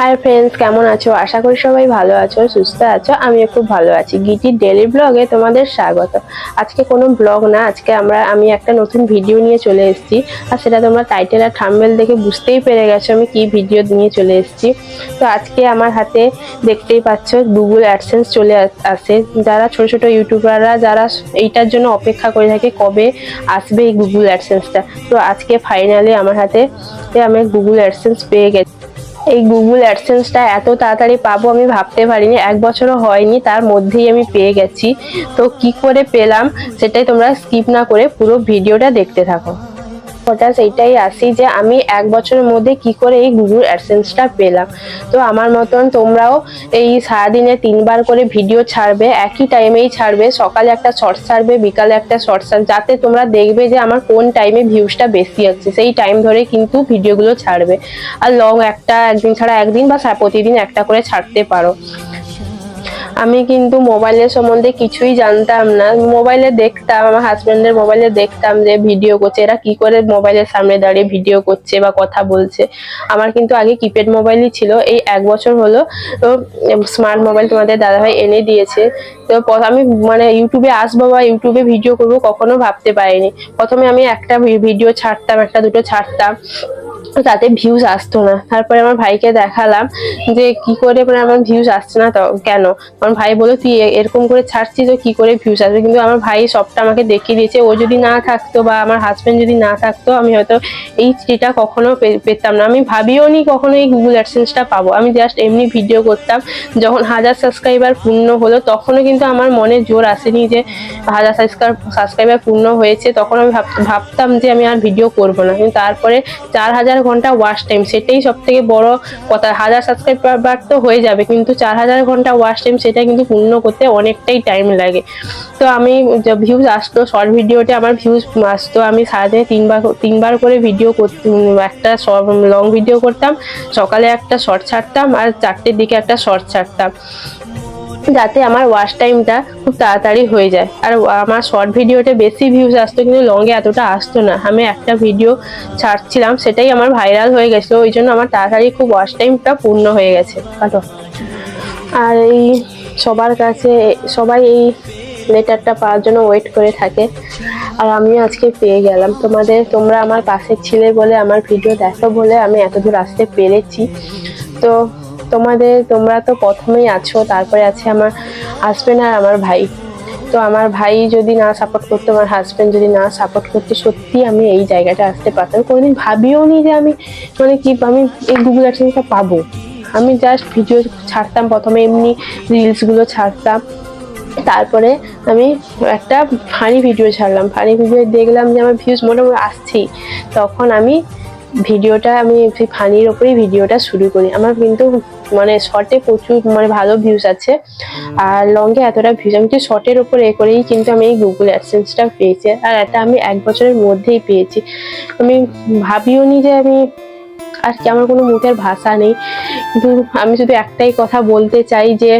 Hi friends কেমন আছো? আশা করি সবাই ভালো আছো, সুস্থ আছো। আমিও খুব ভালো আছি। গিটির ডেলি ব্লগে তোমাদের স্বাগত। আজকে কোনো ব্লগ না, আজকে আমরা, আমি একটা নতুন ভিডিও নিয়ে চলে এসেছি। আর সেটা তোমরা টাইটেল আর থাম্বেল দেখে বুঝতেই পেরে গেছো আমি কি ভিডিও নিয়ে চলে এসেছি। তো আজকে আমার হাতে দেখতেই পাচ্ছ গুগল অ্যাডসেন্স চলে আস- আসে। যারা ছোট ছোট ইউটিউবাররা যারা এইটার জন্য অপেক্ষা করে থাকে, কবে আসবে এই গুগল অ্যাডসেন্সটা তো আজকে ফাইনালি আমার হাতে আমি গুগল অ্যাডসেন্স পেয়ে গেছি। এই গুগল অ্যাডসেন্সটা এত তাড়াতাড়ি পাবো আমি ভাবতে পারিনি। এক বছরও হয়নি, তার মধ্যেই আমি পেয়ে গেছি। তো কি করে পেলাম, সেটাই তোমরা স্কিপ না করে পুরো ভিডিওটা দেখতে থাকো। ওটা সেইটাই আসি যে আমি এক বছরের মধ্যে কি করে এই গুগল অ্যাডসেন্সটা পেলাম। তো আমার মতন তোমরাও এই সারাদিনে তিনবার করে ভিডিও ছাড়বে, একই টাইমেই ছাড়বে, সকালে একটা শর্ট ছাড়বে, বিকালে একটা শর্ট ছাড়বে যাতে তোমরা দেখবে যে আমার কোন টাইমে ভিউজটা বেশি হচ্ছে সেই টাইম ধরে কিন্তু ভিডিওগুলো ছাড়বে। আর লং একটা একদিন ছাড়া একদিন বা প্রতিদিন একটা করে ছাড়তে পারো। আমি কিন্তু মোবাইলের সম্বন্ধে কিছুই জানতাম না। মোবাইলে দেখতাম, আমার হাজব্যান্ডের মোবাইলে দেখতাম যে ভিডিও করছে, এরা কি করে মোবাইলের সামনে দাঁড়িয়ে ভিডিও করছে বা কথা বলছে। আমার কিন্তু আগে কিপ্যাড মোবাইলই ছিল, এই এক বছর হলো স্মার্ট মোবাইল তোমাদের দাদাভাই এনে দিয়েছে। তো আমি মানে ইউটিউবে আসব বা ইউটিউবে ভিডিও করব কখনো ভাবতে পারিনি। প্রথমে আমি একটা ভিডিও ছাড়তাম, একটা দুটো ছাড়তাম। তাতে ভিউজ আসতো না। তারপরে আমার ভাইকে দেখালাম যে, কি করে মানে আমার ভিউজ আসছে না তো? কেন? আমার ভাই বলো তুই এরকম করে ছাড়ছিস তো কি করে ভিউজ আসবে? কিন্তু আমার ভাই সবটা আমাকে দেখিয়ে দিয়েছে। ও যদি না থাকতো বা আমার হাজব্যান্ড যদি না থাকতো, আমি হয়তো এই চিঠিটা কখনো পেতাম না। আমি ভাবিও নি কখনো এই গুগল অ্যাডসেন্সটা পাবো। আমি জাস্ট এমনি ভিডিও করতাম। যখন হাজার সাবস্ক্রাইবার পূর্ণ হলো, তখনও কিন্তু আমার মনে জোর আসেনি যে, হাজার সাবস্ক্রাইব সাবস্ক্রাইবার পূর্ণ হয়েছে। তখন আমি ভাব- ভাবতাম যে, আমি আর ভিডিও করব না। কিন্তু তারপরে চার হাজার ঘণ্টা ওয়াচ টাইম সেটাই সব থেকে বড় কথা। হাজার সাবস্ক্রাইবার তো হয়ে যাবে, কিন্তু চার হাজার ঘণ্টা ওয়াচ টাইম সেটা কিন্তু পূর্ণ করতে অনেকটাই টাইম লাগে। তো আমি ভিউজ আসতো শর্ট ভিডিওতে আমার ভিউজ আসতো। আমি সারাদিনে তিনবার তিনবার করে ভিডিও একটা লং ভিডিও করতাম। সকালে একটা শর্ট ছাড়তাম আর চারটের দিকে একটা শর্ট ছাড়তাম। যাতে আমার ওয়াচ টাইমটা খুব তাড়াতাড়ি হয়ে যায়। আর আমার শর্ট ভিডিওতে বেশি ভিউজ আসতো, কিন্তু লংয়ে এতটা আসতো না। আমি একটা ভিডিও ছাড়ছিলাম, সেটাই আমার ভাইরাল হয়ে গেছিল। ওই জন্য আমার তাড়াতাড়ি খুব ওয়াচ টাইমটা পূর্ণ হয়ে গেছে। আর এই সবার কাছে, সবাই এই লেটারটা পাওয়ার জন্য ওয়েট করে থাকে। আর আমিও আজকে পেয়ে গেলাম। তোমাদের, তোমরা আমার পাশে ছিলে বলে, আমার ভিডিও দেখো বলে আমি এতদূর আসতে পেরেছি। তো তোমাদের, তোমরা তো প্রথমেই আছো, তারপরে আছে আমার হাজবেন্ড আর আমার ভাই। তো আমার ভাই যদি না সাপোর্ট করতো, আমার হাজব্যান্ড যদি না সাপোর্ট করতো, সত্যি আমি এই জায়গাটা আসতে পারতাম। কোনোদিন ভাবিও নি যে আমি মানে কি, আমি এই গুগল অ্যাডসেন্সটা পাবো। আমি জাস্ট ভিডিও ছাড়তাম, প্রথমে এমনি রিলসগুলো ছাড়তাম। তারপরে আমি একটা ফানি ভিডিও ছাড়লাম। ফানি ভিডিও দেখলাম যে আমার ভিউজ মোটামুটি আসছেই। তখন আমি ভিডিওটা, আমি সেই ফানির ওপরেই ভিডিওটা শুরু করি। আমার কিন্তু মানে শর্টে প্রচুর মানে ভালো ভিউজ আছে। আর লঙ্গে এতটা ভিউজ আমি কিন্তু শর্টের ওপর এ করেই কিন্তু আমি এই গুগল অ্যাডসেন্সটা পেয়েছি। আর এটা আমি এক বছরের মধ্যেই পেয়েছি। আমি ভাবিও নি যে আমি আর কি, আমার কোনো মুখের ভাষা নেই। কিন্তু আমি শুধু একটাই কথা বলতে চাই যে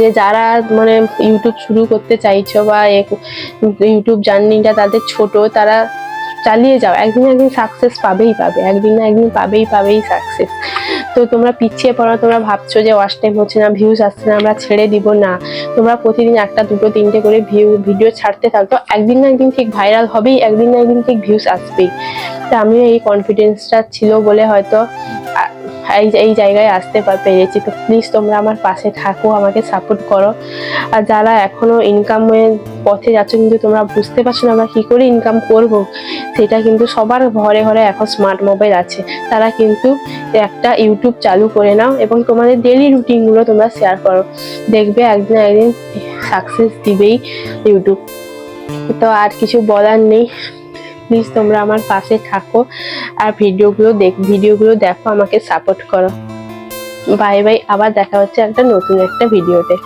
যে যারা মানে ইউটিউব শুরু করতে চাইছো বা ইউটিউব জার্নিটা তাদের ছোট, তারা চালিয়ে যাও। একদিন একদিন সাকসেস পাবেই পাবে। একদিন না একদিন পাবেই পাবেই সাকসেস তো তোমরা পিছিয়ে পড়া, তোমরা ভাবছ যে ওয়াশ টাইম হচ্ছে না ভিউজ আসছে না, আমরা ছেড়ে দিব না। তোমরা প্রতিদিন একটা, দুটো, তিনটে করে ভিউ ভিডিও ছাড়তে থাকতো একদিন না একদিন ঠিক ভাইরাল হবেই, একদিন না একদিন ঠিক ভিউজ আসবেই। তো আমি এই কনফিডেন্সটা ছিল বলে হয়তো এই এই জায়গায় আসতে পেরেছি। তো প্লিজ তোমরা আমার পাশে থাকো, আমাকে সাপোর্ট করো। আর যারা এখনও ইনকামের পথে যাচ্ছ কিন্তু তোমরা বুঝতে পারছ না আমরা কি করে ইনকাম করব, সেটা কিন্তু সবার ঘরে ঘরে এখন স্মার্ট মোবাইল আছে। তারা কিন্তু একটা ইউটিউব চালু করে নাও এবং তোমাদের ডেলি রুটিনগুলো তোমরা শেয়ার করো। দেখবে একদিন একদিন সাকসেস দিবেই ইউটিউব তো আর কিছু বলার নেই। প্লিজ তোমরা আমার পাশে থাকো আর ভিডিওগুলো দেখ ভিডিওগুলো দেখো, আমাকে সাপোর্ট করো। বাই বাই আবার দেখা হচ্ছে একটা নতুন একটা ভিডিওতে।